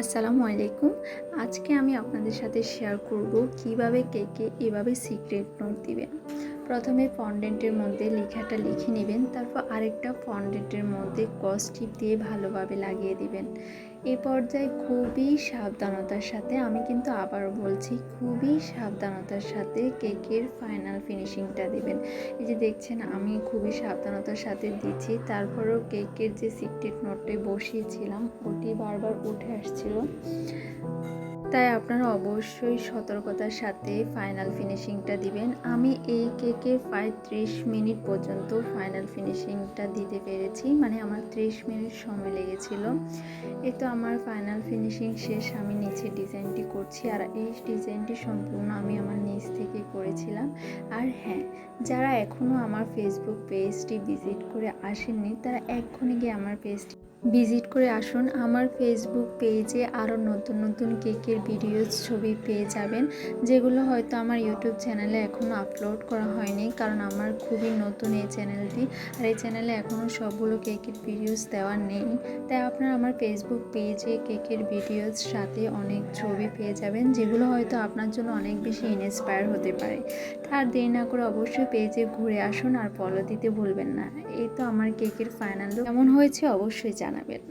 আসসালামু আলাইকুম। আজকে আমি আপনাদের সাথে শেয়ার করব কীভাবে কেকে এভাবে সিক্রেট নোট দিবেন। প্রথমে ফন্ডেন্টের মধ্যে লেখাটা লিখে নেবেন, তারপর আরেকটা ফন্ডেন্টের মধ্যে কস্টিপ দিয়ে ভালোভাবে লাগিয়ে দিবেন। এ পর্যায়ে খুবই সাবধানতার সাথে, আমি কিন্তু আবারও বলছি, খুবই সাবধানতার সাথে কেকের ফাইনাল ফিনিশিংটা দিবেন। এই যে দেখছেন, আমি খুবই সাবধানতার সাথে দিচ্ছি, তারপরেও কেকের যে সিক্রেট নোটে বসিয়েছিলাম, ওটি বারবার উঠে আসছিল। তাই আপনারা অবশ্যই সতর্কতার সাথে ফাইনাল ফিনিশিংটা দিবেন। আমি এই কেকে প্রায় ত্রিশ মিনিট পর্যন্ত ফাইনাল ফিনিশিংটা দিতে পেরেছি মানে আমার ত্রিশ মিনিট সময় লেগেছিল। এ তো আমার ফাইনাল ফিনিশিং শেষ, আমি নিচে ডিজাইনটি করছি, আর এই ডিজাইনটি সম্পূর্ণ আমি আমার নিচ থেকে করেছিলাম। আর হ্যাঁ যারা এখনও আমার ফেসবুক পেজটি ভিজিট করে আসেননি, তারা এক্ষুনি গিয়ে আমার পেজটি ভিজিট করে আসুন। আমার ফেসবুক পেজে আরও নতুন নতুন কেকের ভিডিওস ছবি পেয়ে যাবেন, যেগুলো হয়তো আমার ইউটিউব চ্যানেলে এখনও আপলোড করা হয়নি, কারণ আমার খুবই নতুন এই চ্যানেলটি আর এই চ্যানেলে এখনও সবগুলো কেকের ভিডিওস দেওয়া নেই। তাই আপনারা আমার ফেসবুক পেজে কেকের ভিডিওস সাথে অনেক ছবি পেয়ে যাবেন, যেগুলো হয়তো আপনার জন্য অনেক বেশি ইন্সপায়ার হতে পারে। তার দেরি না করে অবশ্যই পেজে ঘুরে আসুন আর ফলো দিতে ভুলবেন না। এই তো আমার কেকের ফাইনাল কেমন হয়েছে অবশ্যই জানাবেন।